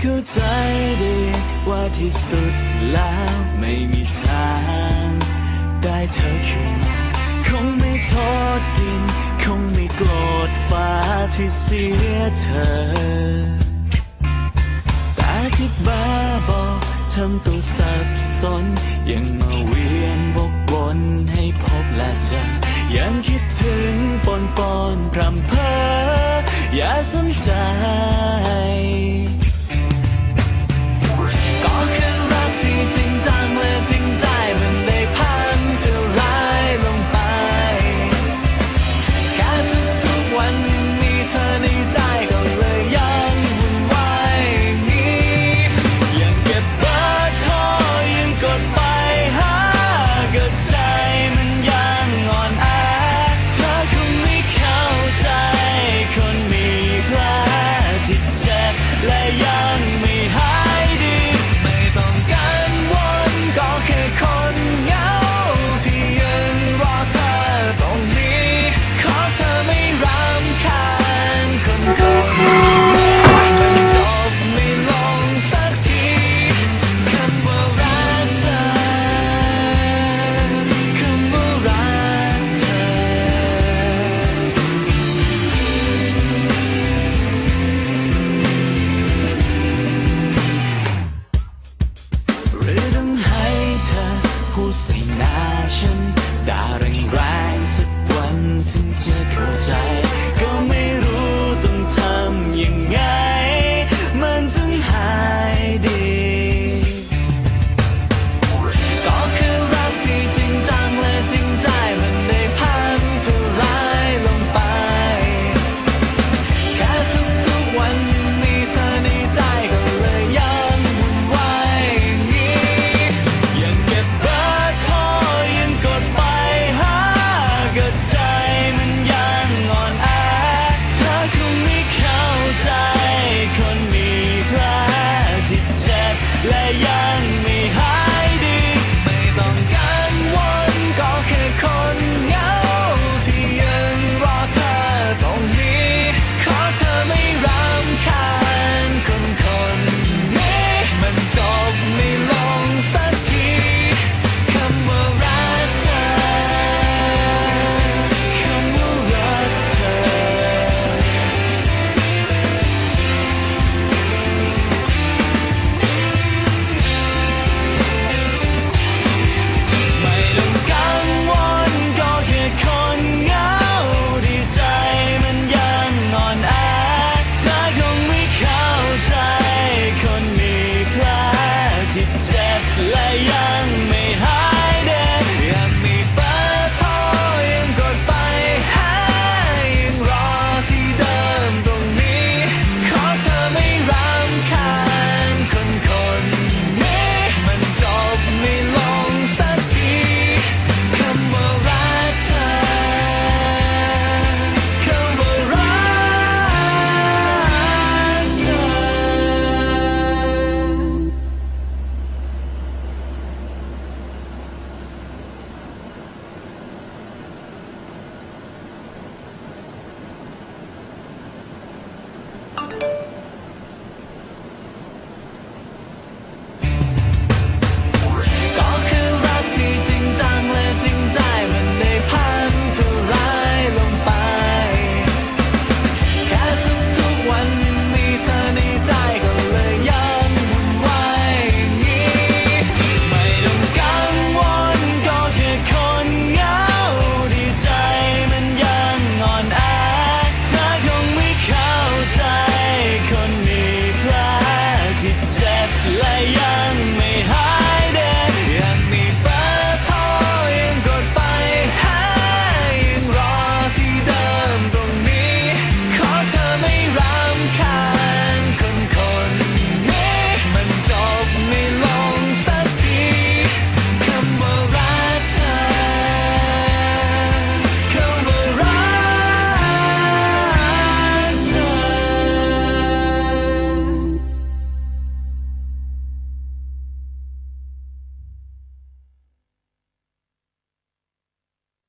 เข้าใจดีว่าที่สุดแล้วไม่มีทาง ได้เธอคืนมาคงไม่โทษดิน คงไม่โกรธฟ้าที่เสียเธอ แต่ที่บ้าบอทำตัวสับสน ยังมาเวียนวกวนให้พบและเจอ ยังคิดถึงปนปนพรำเพออย่าสนใจ ใส่หน้าฉันด่าแรงๆสักวันถึงจะเข้าใจ ก็ไม่รู้ต้องทำยังไง